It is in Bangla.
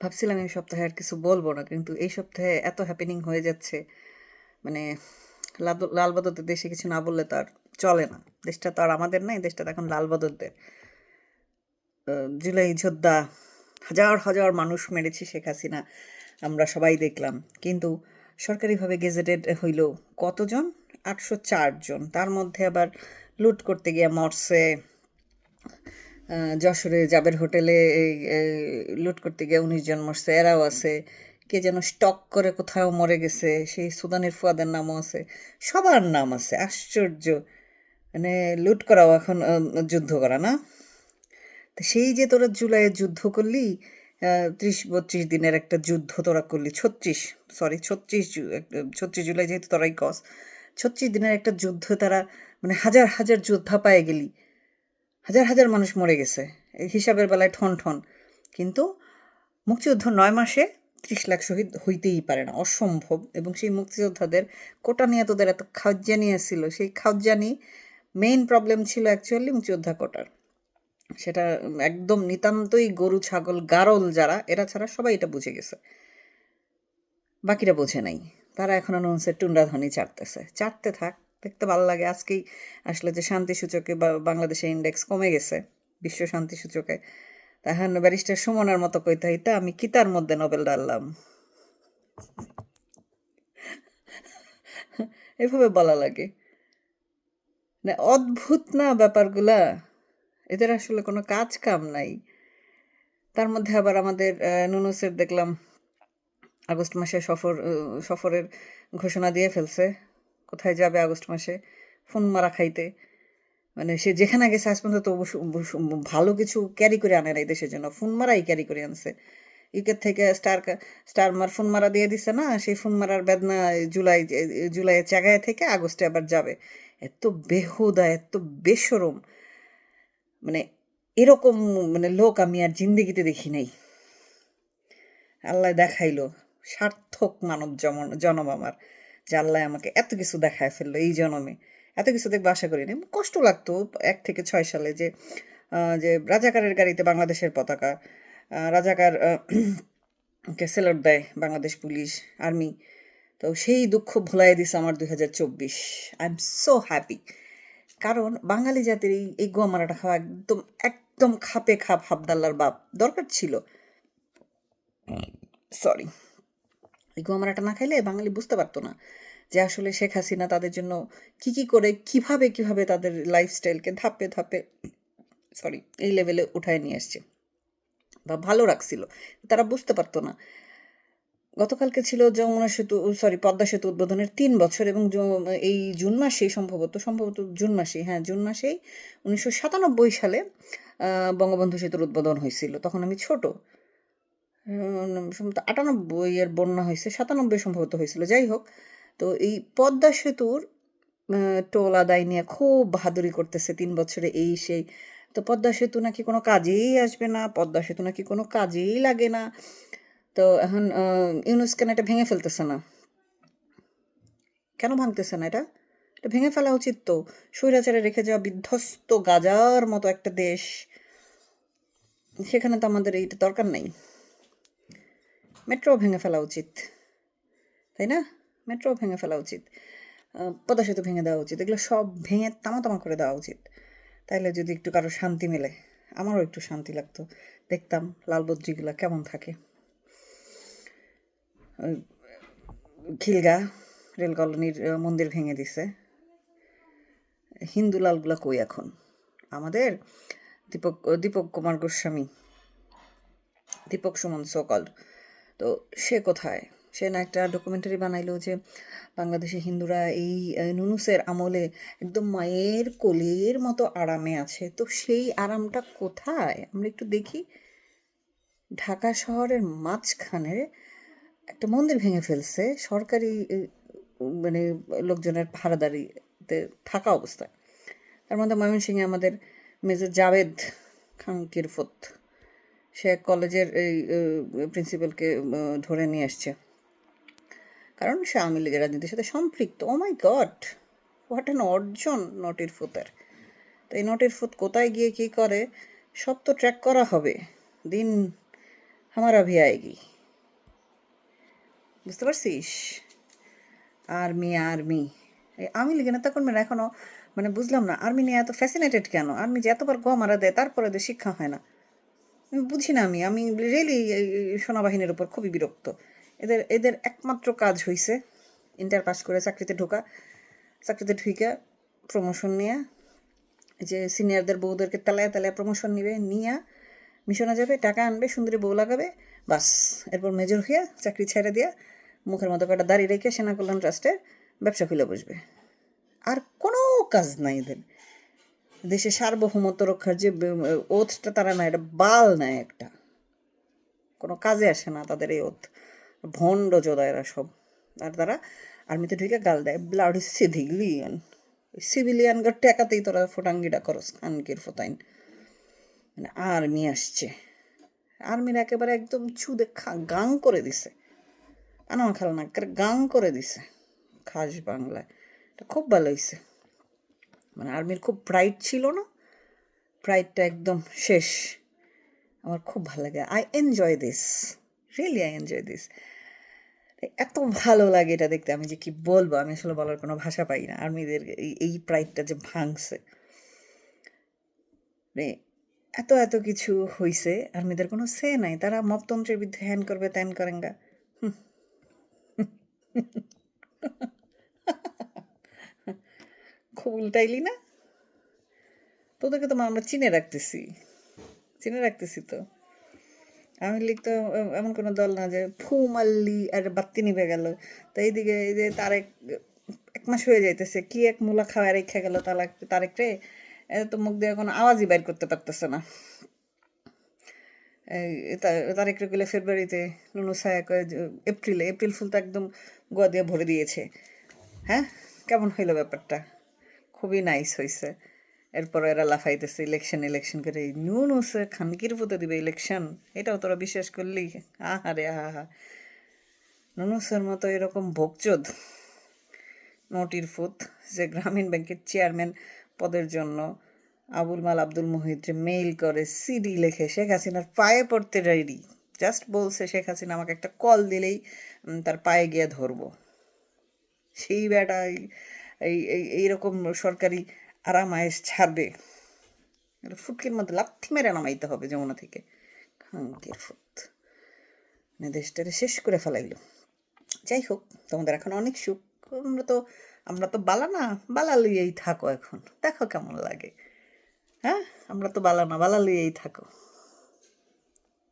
ভাবছিলাম এই সপ্তাহে আর কিছু বলব না কিন্তু এই সপ্তাহে এত হ্যাপেনিং হয়ে যাচ্ছে মানে লাল- লালবাদরদের দেশে কিছু না বললে তো আর চলে না। দেশটা তো আর আমাদের নাই দেশটা তো এখন লালবাদরদের আহ, জুলাই যোদ্ধা হাজার হাজার মানুষ মেরেছে শেখ হাসিনা আমরা সবাই দেখলাম। কিন্তু সরকারিভাবে গেজেটেড হইল কতজন? আটশো জন। তার মধ্যে আবার লুট করতে গিয়ে আহ, যশোরে জাবের হোটেলে লুট করতে গিয়ে উনিশ জন মরছে, এরাও আছে। কে যেন স্টক করে কোথাও মরে গেছে, সেই সুদানের ফুয়াদের নামও আছে। সবার নাম আছে, আশ্চর্য। মানে লুট করাও এখন যুদ্ধ করা, না? তো সেই যে তোরা জুলাইয়ে যুদ্ধ করলি ত্রিশ বত্রিশ দিনের একটা যুদ্ধ তোরা করলি, ছত্রিশ সরি ছত্রিশ ছত্রিশ জুলাই যেহেতু তোরাই কস, ছত্রিশ দিনের একটা যুদ্ধ তারা মানে হাজার হাজার যোদ্ধা পায়ে গেলি। হাজার হাজার মানুষ মরে গেছে। এই হিসাবের বেলায় ঠন ঠন। কিন্তু মুক্তিযুদ্ধ নয় মাসে ত্রিশ লাখ শহীদ হইতেই পারে না। অসম্ভব। এবং সেই মুক্তিযোদ্ধাদের কোটা নিয়ে তোদের এত খাউজ্জানি ছিল সেই খাউজ্জানি মেইন প্রবলেম ছিল অ্যাকচুয়ালি মুক্তিযোদ্ধা কোটার। সেটা একদম নিতান্তই গরু, ছাগল, গারল যারা, এরা ছাড়া সবাই এটা বুঝে গেছে। বাকিরা বোঝে নাই। তারা এখন অনুসে টুন্ডাধ্বনি চাটতেছে। চাটতে থাক। দেখতে ভালো লাগে। আজকেই আসলে যে শান্তি সূচকে বাংলাদেশের ইন্ডেক্স কমে গেছে, বিশ্ব শান্তি সূচকে তাহার ব্যারিস্টার সুমনের মতো কইতে হইতা আমি কিতার মধ্যে নোবেল ডাললাম এভাবে বলা লাগে। না অদ্ভুত না ব্যাপারগুলা? এদের আসলে কোনো কাজ কাম নাই। তার মধ্যে আবার আমাদের নুনুসের দেখলাম আগস্ট মাসে সফর সফরের ঘোষণা দিয়ে ফেলছে। কোথায় যাবে আগস্ট মাসে? ফোন মারা খাইতে। মানে সে যেখানে গেছে আজ পর্যন্ত তো ভালো কিছু ক্যারি করে আনে নাই দেশের জন্য। ফোন মারাই ক্যারি করে আনছে। ইউকের থেকে স্টার স্টার মার ফোন মারা দিয়ে দিছে না, সেই ফোন মারার বেদনা জুলাই জুলাইয়ের জায়গায় থেকে আগস্টে আবার যাবে। এত বেহুদা, এত বেসরম মানে এরকম মানে লোক আমি আর জিন্দিগিতে দেখি নাই। আল্লাহ দেখাইলো। সার্থক মানব জনম আমার। যে আল্লাহ আমাকে এত কিছু দেখায় ফেলল এই জনমে। এত কিছু দেখব আশা করিনি। কষ্ট লাগতো এক থেকে ছয় সালে যে যে রাজাকারের গাড়িতে বাংলাদেশের পতাকা রাজাকার কে সেলট দেয় বাংলাদেশ পুলিশ আর্মি। তো সেই দুঃখ ভুলাই দিছে আমার দুই হাজার চব্বিশ। আই এম সো হ্যাপি কারণ বাঙালি জাতির এই এই গোয়া মারাটা খাওয়া একদম একদম খাপে খাপ হাবদাল্লার বাপ। দরকার ছিল। সরি এই না খাইলে বাঙালি বুঝতে পারতো না যে আসলে শেখ হাসিনা তাদের জন্য কি কি করে, কীভাবে কীভাবে তাদের লাইফস্টাইলকে ধাপে ধাপে সরি এই লেভেলে উঠায় নিয়ে আসছে বা ভালো রাখছিল। তারা বুঝতে পারতো না। গতকালকে ছিল যমুনা সেতু সরি পদ্মা সেতু উদ্বোধনের তিন বছর এবং এই জুন মাসেই সম্ভবত সম্ভবত জুন মাসেই হ্যাঁ জুন মাসেই উনিশশো সাতানব্বই সালে বঙ্গবন্ধু সেতুর উদ্বোধন হয়েছিল। তখন আমি ছোট। সম্ভবত আটানব্বই এর বন্যা হয়েছে সাতানব্বই সম্ভবত হয়েছিল যাই হোক। তো এই পদ্মা সেতুর টোল আদায় নিয়ে খুব বাহাদুরি করতেছে তিন বছরে এই সেই। তো পদ্মা সেতু নাকি কোনো কাজেই আসবে না পদ্মা সেতু নাকি কোনো কাজেই লাগে না। তো এখন আহ, ইউনুস কেন এটা ভেঙে ফেলতেছে না? কেন ভাঙতেছে না এটা? এটা ভেঙে ফেলা উচিত তো। স্বৈরাচারে রেখে যাওয়া বিধ্বস্ত গাজার মতো একটা দেশ সেখানে তো আমাদের এইটা দরকার নাই। মেট্রো ভেঙে ফেলা উচিত। তাই না? মেট্রো ভেঙে ফেলা উচিত। পদ্মা সেতু ভেঙে দেওয়া উচিত। এগুলো সব ভেঙে তামা তামা করে দেওয়া উচিত। তাইলে যদি একটু কারও শান্তি মেলে, আমারও একটু শান্তি লাগতো। দেখতাম লালবদ্রিগুলো কেমন থাকে। খিলগা, রেল কলোনির মন্দির ভেঙে দিছে। হিন্দু লালগুলা কই এখন? আমাদের দীপক দীপক কুমার গোস্বামী, দীপক সুমন সোকল তো সে কোথায়? সে না একটা ডকুমেন্টারি বানাইলো যে বাংলাদেশে হিন্দুরা এই নুনুসের আমলে একদম মায়ের কোলের মতো আরামে আছে। তো সেই আরামটা কোথায়? আমরা একটু দেখি। ঢাকা শহরের মাঝখানে একটা মন্দির ভেঙে ফেলছে। সরকারি মানে লোকজনের ভাড়াদারিতে থাকা অবস্থায়। তার মধ্যে ময়মনসিংহে আমাদের মেজর জাভেদ খান কিরফত সে কলেজের এই প্রিন্সিপালকে ধরে নিয়ে আসছে। কারণ সে আওয়ামী লীগের রাজনীতির সাথে সম্পৃক্ত। Oh my god what an অর্জন নটির ফুতের। তো এই নটির ফুত কোথায় গিয়ে কী করে, সব তো ট্র্যাক করা হবে। দিন আমার অভি আয় আয়েগি বুঝতে পারছিস? Army army. এই আমি লিগে নেতা কর্মীরা এখনও মানে বুঝলাম না, আর্মি নিয়ে এত ফ্যাসিনেটেড কেন? আর্মি যে এতবার গো মারা দেয়, তারপরে শিক্ষা হয় না। বুঝি না আমি আমি রিয়েলি সেনাবাহিনীর উপর খুবই বিরক্ত। এদের এদের একমাত্র কাজ হইছে ইন্টার পাস করে চাকরিতে ঢোকা, চাকরিতে ঢুকে প্রমোশন নিয়ে যে সিনিয়রদের বউদেরকে তেলায় তেলায় প্রমোশন নিবে, নিয়ে মিশনে যাবে, টাকা আনবে, সুন্দরী বউ লাগাবে, বাস। এরপর মেজর হয়ে চাকরি ছেড়ে দিয়া মুখের মতো কটা দাঁড়িয়ে রেখে সেনা কল্যাণ ট্রাস্টের ব্যবসা খুলে বসবে। আর কোনো কাজ নাই এদের। দেশের সার্বভৌমত্ব রক্ষার যে ওথটা তারা না এটা বাল নেয় একটা। কোনো কাজে আসে না তাদের এই ওথ। ভণ্ড এরা সব। আর তারা আর্মিতে ঢুকে গাল দেয় ব্লাড সিভিলিয়ান সিভিলিয়ানগার টেকাতেই তোরা ফোটাঙ্গিটা করস, খানকির ফোতাইন। মানে আর্মি আসছে। আর্মির একেবারে একদম চুদে খা, গাং করে দিছে। আনা খাল না গাং করে দিছে। খাস বাংলায়। এটা খুব ভালো হয়েছে মানে আর্মির খুব প্রাইড ছিল না। প্রাইডটা একদম শেষ। আমার খুব ভালো লাগে। I enjoy this really I enjoy this এত ভালো লাগে এটা দেখতে। আমি যে কি বলব? আমি আসলে বলার কোনো ভাষা পাই না। আর্মিদের এই প্রাইডটা যে ভাঙছে। এত এত কিছু হইছে। আর্মিদের কোনো সে নাই। তারা মপতন্ত্রের বিরুদ্ধে হ্যান করবে, ত্যান করেন গা। খুব উল্টাইলি না? তোদেরকে তো আমরা চিনে রাখতেছি। চিনে রাখতেছি তো। আমি লিখতো এমন কোনো দল না যে ফু মারলি আর বাত্তি নিভে গেল। তো এইদিকে এই যে তারেক, এক মাস হয়ে যাইতেছে, কি এক মূলা খাওয়া রেখে গেল তালাক এ তো মুখ দিয়ে কোনো আওয়াজই বাইর করতে পারতেছে না। এই তা- তারেক রে গেলে ফেব্রুয়ারিতে নুনু সায়া এপ্রিলে, এপ্রিল ফুল তো একদম গোয়া দিয়ে ভরে দিয়েছে। হ্যাঁ? কেমন হইল ব্যাপারটা? খুবই নাইস হয়েছে এরপর এরা লাফাইতেছে ইলেকশন ইলেকশন করে, নুন হচ্ছে খানকির পুঁতে দিবে ইলেকশন এটাও তোরা বিশ্বাস করলি? আহারে আহা নুনুসের মতো এরকম ভোগচোদ, নটির ফুত যে গ্রামীণ ব্যাংকের চেয়ারম্যান পদের জন্য আবুল মাল, আব্দুল মুহিত যে মেইল করে, সিডি লেখে, শেখ হাসিনার পায়ে পড়তে রেডি জাস্ট বলছে, শেখ হাসিনা আমাকে একটা কল দিলেই তার পায়ে গিয়ে ধরবো। সেই বেটা এই- এই এই- এইরকম সরকারি আরাম আয়েস ছাড়বে ফুটকির মধ্যে লাথি মেরে নামাইতে হবে যমুনা থেকে। খাঙ্কের ফুট। মানে দেশটারে শেষ করে ফেলাইল। যাই হোক, তোমাদের এখন অনেক সুখ। আমরা তো আমরা তো বালা না, বালা লইয়েই থাকো এখন। দেখো কেমন লাগে। হ্যাঁ? আমরা তো বালা না, বালা লইয়েই থাকো।